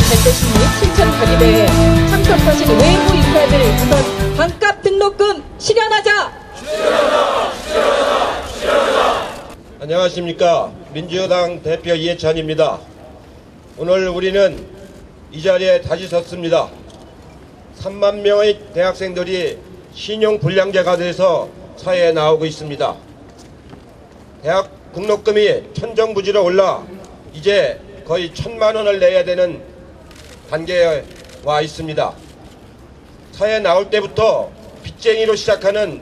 발대식 및 실천 발의대에 참석하신 외부 인사들 우선 반값 등록금 실현하자! 안녕하십니까 민주당 대표 이해찬입니다. 오늘 우리는 이 자리에 다시 섰습니다. 3만 명의 대학생들이 신용불량자가 돼서 사회에 나오고 있습니다. 대학 등록금이 천정부지로 올라 이제 거의 천만 원을 내야 되는 단계에 와 있습니다. 사회에 나올 때부터 빚쟁이로 시작하는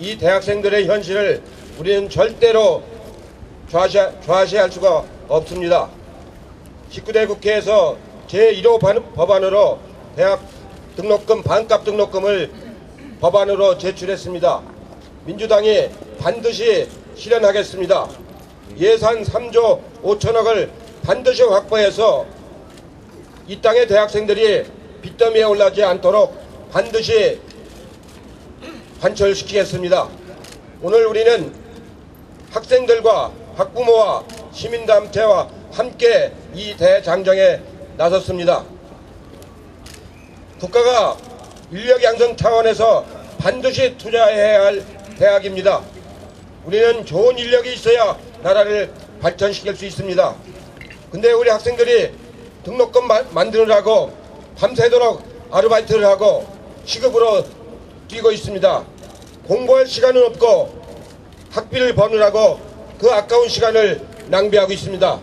이 대학생들의 현실을 우리는 절대로 좌시, 좌시 할 수가 없습니다. 19대 국회에서 제1호 법안으로 대학 등록금 반값 등록금을 법안으로 제출했습니다. 민주당이 반드시 실현하겠습니다. 예산 3조 5천억을 반드시 확보해서 이 땅의 대학생들이 빚더미에 올라지 않도록 반드시 관철시키겠습니다. 오늘 우리는 학생들과 학부모와 시민단체와 함께 이 대장정에 나섰습니다. 국가가 인력 양성 차원에서 반드시 투자해야 할 대학입니다. 우리는 좋은 인력이 있어야 나라를 발전시킬 수 있습니다. 근데 우리 학생들이 등록금 마, 만드느라고 밤새도록 아르바이트를 하고 시급으로 뛰고 있습니다. 공부할 시간은 없고 학비를 버느라고 그 아까운 시간을 낭비하고 있습니다.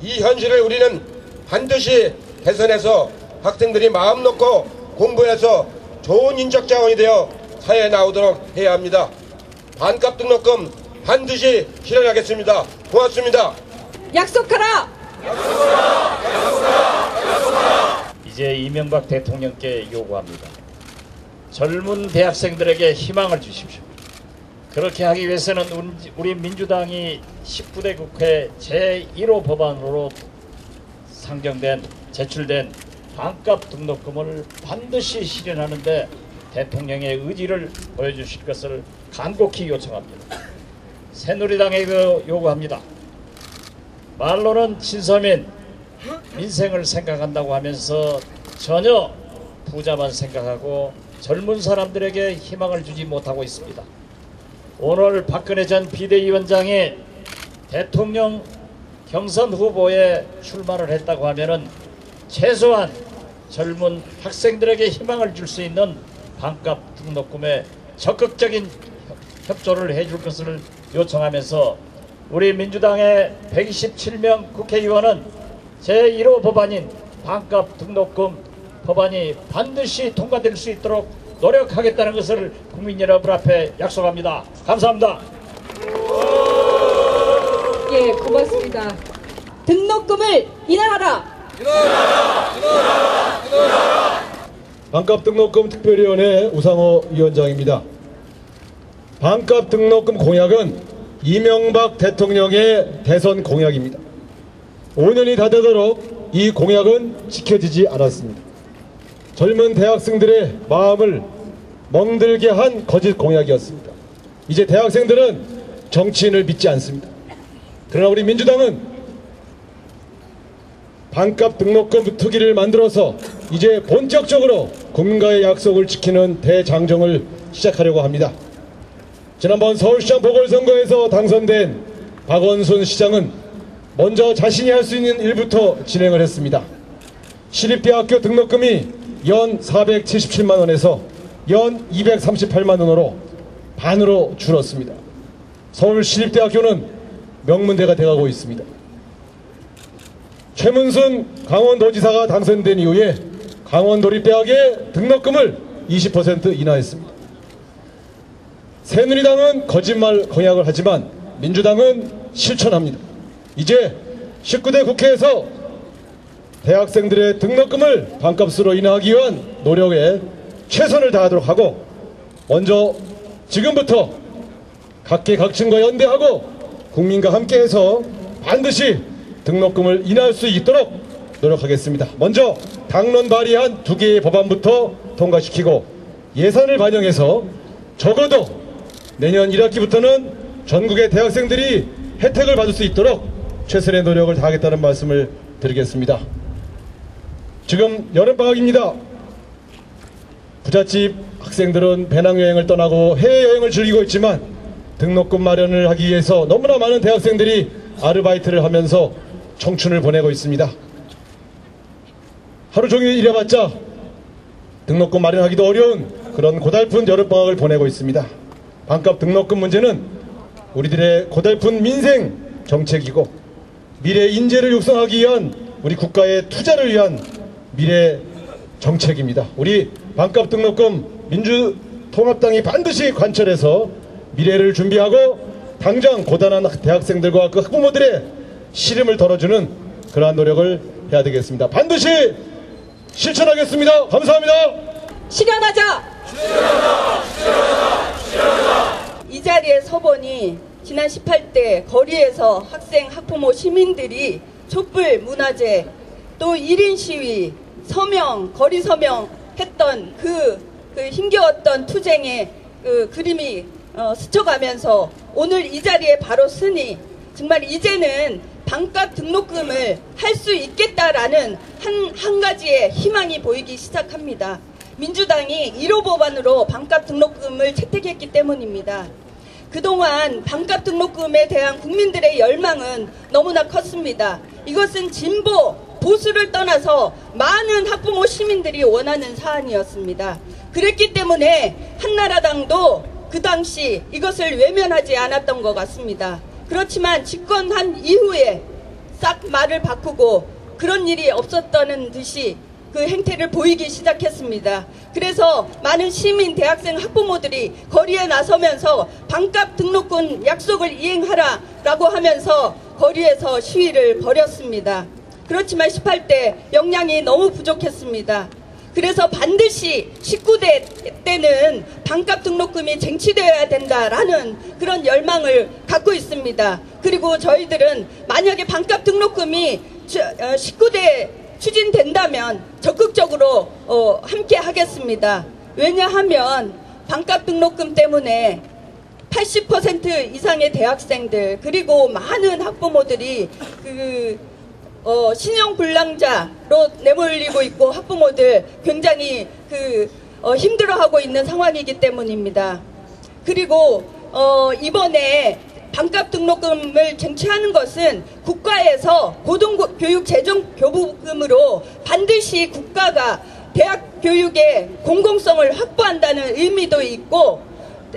이 현실을 우리는 반드시 개선해서 학생들이 마음 놓고 공부해서 좋은 인적 자원이 되어 사회에 나오도록 해야 합니다. 반값 등록금 반드시 실현하겠습니다. 고맙습니다. 약속하라! 이제 이명박 대통령께 요구합니다. 젊은 대학생들에게 희망을 주십시오. 그렇게 하기 위해서는 우리 민주당이 19대 국회 제1호 법안으로 상정된 제출된 반값 등록금을 반드시 실현하는데 대통령의 의지를 보여주실 것을 간곡히 요청합니다. 새누리당에게 요구합니다. 말로는 친서민, 민생을 생각한다고 하면서 전혀 부자만 생각하고 젊은 사람들에게 희망을 주지 못하고 있습니다. 오늘 박근혜 전 비대위원장이 대통령 경선 후보에 출마를 했다고 하면은 최소한 젊은 학생들에게 희망을 줄 수 있는 반값 등록금에 적극적인 협조를 해줄 것을 요청하면서 우리 민주당의 127명 국회의원은 제1호 법안인 반값 등록금 법안이 반드시 통과될 수 있도록 노력하겠다는 것을 국민 여러분 앞에 약속합니다. 감사합니다. 예, 고맙습니다. 등록금을 인하하라! 반값 등록금 특별위원회 우상호 위원장입니다. 반값 등록금 공약은 이명박 대통령의 대선 공약입니다. 5년이 다 되도록 이 공약은 지켜지지 않았습니다. 젊은 대학생들의 마음을 멍들게 한 거짓 공약이었습니다. 이제 대학생들은 정치인을 믿지 않습니다. 그러나 우리 민주당은 반값 등록금 특위를 만들어서 이제 본격적으로 국민과의 약속을 지키는 대장정을 시작하려고 합니다. 지난번 서울시장 보궐선거에서 당선된 박원순 시장은 먼저 자신이 할 수 있는 일부터 진행을 했습니다. 시립대학교 등록금이 연 477만 원에서 연 238만 원으로 반으로 줄었습니다. 서울시립대학교는 명문대가 되어가고 있습니다. 최문순 강원도지사가 당선된 이후에 강원도립대학의 등록금을 20% 인하했습니다. 새누리당은 거짓말 공약을 하지만 민주당은 실천합니다. 이제 19대 국회에서 대학생들의 등록금을 반값으로 인하하기 위한 노력에 최선을 다하도록 하고 먼저 지금부터 각계각층과 연대하고 국민과 함께해서 반드시 등록금을 인하할 수 있도록 노력하겠습니다. 먼저 당론 발의한 두 개의 법안부터 통과시키고 예산을 반영해서 적어도 내년 1학기부터는 전국의 대학생들이 혜택을 받을 수 있도록 최선의 노력을 다하겠다는 말씀을 드리겠습니다. 지금 여름방학입니다. 부잣집 학생들은 배낭여행을 떠나고 해외여행을 즐기고 있지만 등록금 마련을 하기 위해서 너무나 많은 대학생들이 아르바이트를 하면서 청춘을 보내고 있습니다. 하루 종일 일해봤자 등록금 마련하기도 어려운 그런 고달픈 여름방학을 보내고 있습니다. 반값 등록금 문제는 우리들의 고달픈 민생 정책이고 미래 인재를 육성하기 위한 우리 국가의 투자를 위한 미래 정책입니다. 우리 반값 등록금 민주통합당이 반드시 관철해서 미래를 준비하고 당장 고단한 대학생들과 그 학부모들의 시름을 덜어주는 그러한 노력을 해야 되겠습니다. 반드시 실천하겠습니다. 감사합니다. 실현하자! 이자 리에 서보니 지난 18대 거리에서 학생, 학부모, 시민들이 촛불 문화제 또 1인 시위, 서명, 거리 서명 했던 그, 그 힘겨웠던 투쟁의 그 그림이 어, 스쳐가면서 오늘 이 자리에 바로 쓰니 정말 이제는 반값 등록금을 할 수 있겠다라는 한, 한 가지의 희망이 보이기 시작합니다. 민주당이 1호 법안으로 반값 등록금을 채택했기 때문입니다. 그동안 반값 등록금에 대한 국민들의 열망은 너무나 컸습니다. 이것은 진보, 보수를 떠나서 많은 학부모 시민들이 원하는 사안이었습니다. 그랬기 때문에 한나라당도 그 당시 이것을 외면하지 않았던 것 같습니다. 그렇지만 집권한 이후에 싹 말을 바꾸고 그런 일이 없었다는 듯이 그 행태를 보이기 시작했습니다. 그래서 많은 시민, 대학생, 학부모들이 거리에 나서면서 반값 등록금 약속을 이행하라라고 하면서 거리에서 시위를 벌였습니다. 그렇지만 18대 역량이 너무 부족했습니다. 그래서 반드시 19대 때는 반값 등록금이 쟁취되어야 된다라는 그런 열망을 갖고 있습니다. 그리고 저희들은 만약에 반값 등록금이 19대 추진된다면 적극적으로 어, 함께 하겠습니다. 왜냐하면 반값 등록금 때문에 80% 이상의 대학생들 그리고 많은 학부모들이 그 어, 신용 불량자로 내몰리고 있고 학부모들 굉장히 그 어, 힘들어하고 있는 상황이기 때문입니다. 그리고 어, 이번에 반값 등록금을 쟁취하는 것은 국가에서 고등교육 재정 교부금으로 반드시 국가가 대학 교육의 공공성을 확보한다는 의미도 있고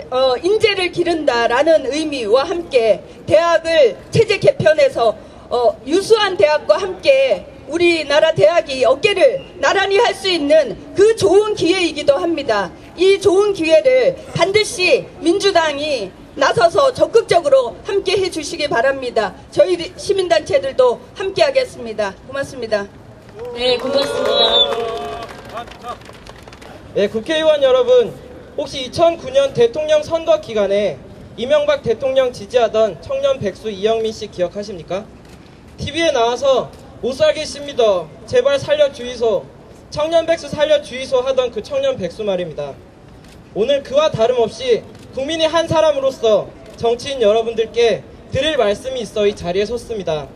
어, 인재를 기른다라는 의미와 함께 대학을 체제 개편해서 어, 유수한 대학과 함께 우리나라 대학이 어깨를 나란히 할 수 있는 그 좋은 기회이기도 합니다. 이 좋은 기회를 반드시 민주당이 나서서 적극적으로 함께 해주시기 바랍니다. 저희 시민단체들도 함께 하겠습니다. 고맙습니다. 네, 고맙습니다. 네, 국회의원 여러분, 혹시 2009년 대통령 선거 기간에 이명박 대통령 지지하던 청년 백수 이영민 씨 기억하십니까? TV에 나와서 못 살겠습니다. 제발 살려주이소. 청년 백수 살려주이소 하던 그 청년 백수 말입니다. 오늘 그와 다름없이 국민의 한 사람으로서 정치인 여러분들께 드릴 말씀이 있어 이 자리에 섰습니다.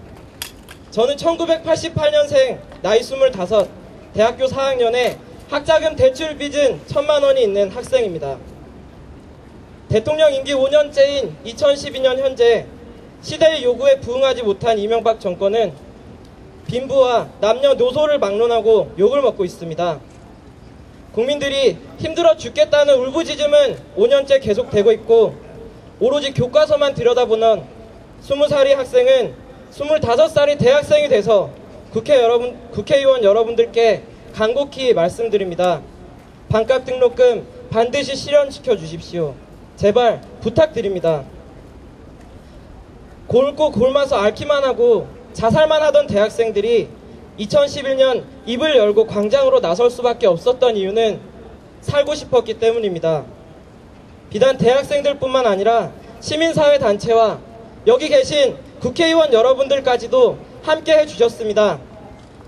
저는 1988년생 나이 25 대학교 4학년에 학자금 대출 빚은 천만 원이 있는 학생입니다. 대통령 임기 5년째인 2012년 현재 시대의 요구에 부응하지 못한 이명박 정권은 빈부와 남녀노소를 막론하고 욕을 먹고 있습니다. 국민들이 힘들어 죽겠다는 울부짖음은 5년째 계속되고 있고 오로지 교과서만 들여다보는 20살의 학생은 25살이 대학생이 돼서 국회 여러분, 국회의원 여러분들께 간곡히 말씀드립니다. 반값 등록금 반드시 실현시켜 주십시오. 제발 부탁드립니다. 골고 골마서 앓기만 하고 자살만 하던 대학생들이 2011년 입을 열고 광장으로 나설 수밖에 없었던 이유는 살고 싶었기 때문입니다. 비단 대학생들뿐만 아니라 시민사회 단체와 여기 계신 국회의원 여러분들까지도 함께 해주셨습니다.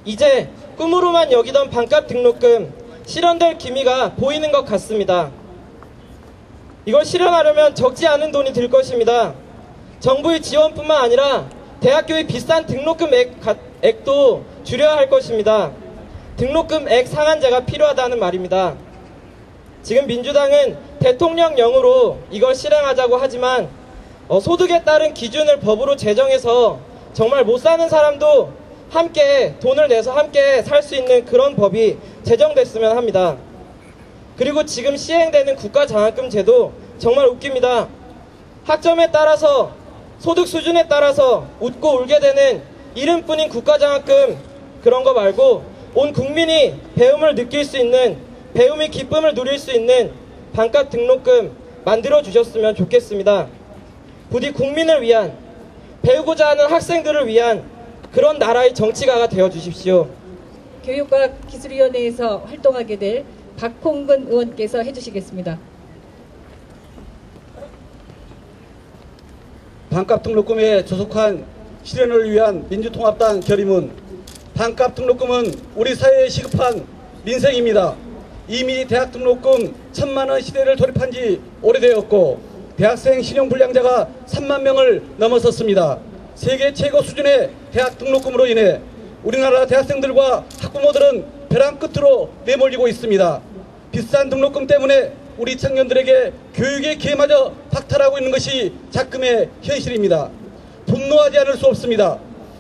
이제 꿈으로만 여기던 반값 등록금 실현될 기미가 보이는 것 같습니다. 이걸 실현하려면 적지 않은 돈이 들 것입니다. 정부의 지원뿐만 아니라 대학교의 비싼 등록금 액 액도 줄여야 할 것입니다. 등록금 액 상한제가 필요하다는 말입니다. 지금 민주당은 대통령령으로 이걸 실행하자고 하지만 어, 소득에 따른 기준을 법으로 제정해서 정말 못 사는 사람도 함께 돈을 내서 함께 살 수 있는 그런 법이 제정됐으면 합니다. 그리고 지금 시행되는 국가장학금 제도 정말 웃깁니다. 학점에 따라서 소득 수준에 따라서 웃고 울게 되는 이름뿐인 국가장학금 그런 거 말고 온 국민이 배움을 느낄 수 있는 배움의 기쁨을 누릴 수 있는 반값 등록금 만들어 주셨으면 좋겠습니다. 부디 국민을 위한 배우고자 하는 학생들을 위한 그런 나라의 정치가가 되어 주십시오. 교육과 기술위원회에서 활동하게 될 박홍근 의원께서 해주시겠습니다. 반값 등록금에 조속한 실현을 위한 민주통합당 결의문 반값 등록금은 우리 사회에 시급한 민생입니다. 이미 대학 등록금 천만 원 시대를 돌입한 지 오래되었고 대학생 신용불량자가 3만 명을 넘어섰습니다. 세계 최고 수준의 대학 등록금으로 인해 우리나라 대학생들과 학부모들은 벼랑 끝으로 내몰리고 있습니다. 비싼 등록금 때문에 우리 청년들에게 교육의 기회마저 박탈하고 있는 것이 작금의 현실입니다. 분노하지 않을 수 없습니다.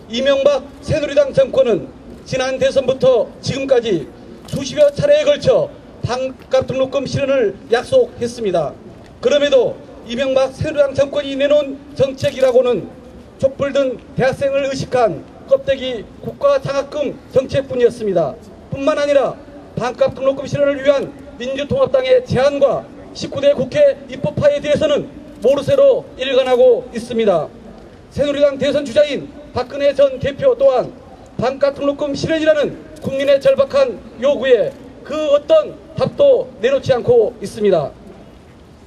이명박 새누리당 정권은 지난 대선부터 지금까지 수십여 차례에 걸쳐 반값 등록금 실현을 약속했습니다. 그럼에도 이명박 새누리당 정권이 내놓은 정책이라고는 촛불 든 대학생을 의식한 껍데기 국가장학금 정책뿐이었습니다. 뿐만 아니라 반값 등록금 실현을 위한 민주통합당의 제안과 19대 국회 입법화에 대해서는 모르쇠로 일관하고 있습니다. 새누리당 대선 주자인 박근혜 전 대표 또한 등록금 실현이라는 국민의 절박한 요구에 그 어떤 답도 내놓지 않고 있습니다.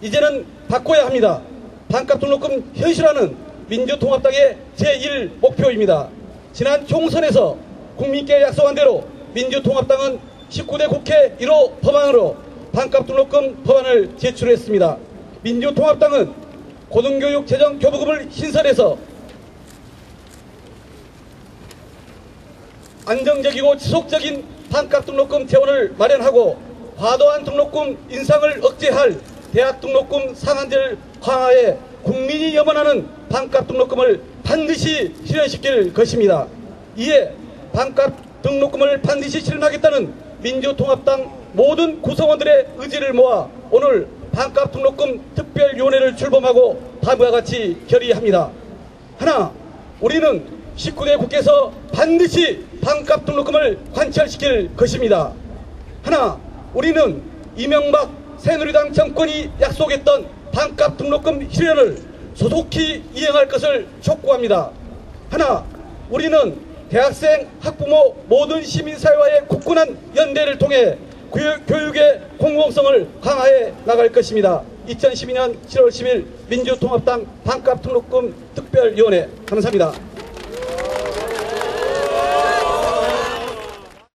이제는 바꿔야 합니다. 반값 등록금 현실화는 민주통합당의 제1 목표입니다. 지난 총선에서 국민께 약속한 대로 민주통합당은 19대 국회 1호 법안으로 반값 등록금 법안을 제출했습니다. 민주통합당은 고등교육 재정 교부금을 신설해서 안정적이고 지속적인 반값 등록금 재원을 마련하고 과도한 등록금 인상을 억제할 대학 등록금 상한제를 강화해 국민이 염원하는 반값 등록금을 반드시 실현시킬 것입니다. 이에 반값 등록금을 반드시 실현하겠다는 민주통합당 모든 구성원들의 의지를 모아 오늘 반값 등록금 특별위원회를 출범하고 다음과 같이 결의합니다. 하나, 우리는 19대 국회에서 반드시 반값 등록금을 관철시킬 것입니다. 하나, 우리는 이명박 새누리당 정권이 약속했던 반값 등록금 실현을 소속히 이행할 것을 촉구합니다. 하나, 우리는 대학생, 학부모, 모든 시민사회와의 굳건한 연대를 통해 교육, 교육의 공공성을 강화해 나갈 것입니다. 2012년 7월 10일 민주통합당 반값 등록금 특별위원회 감사합니다.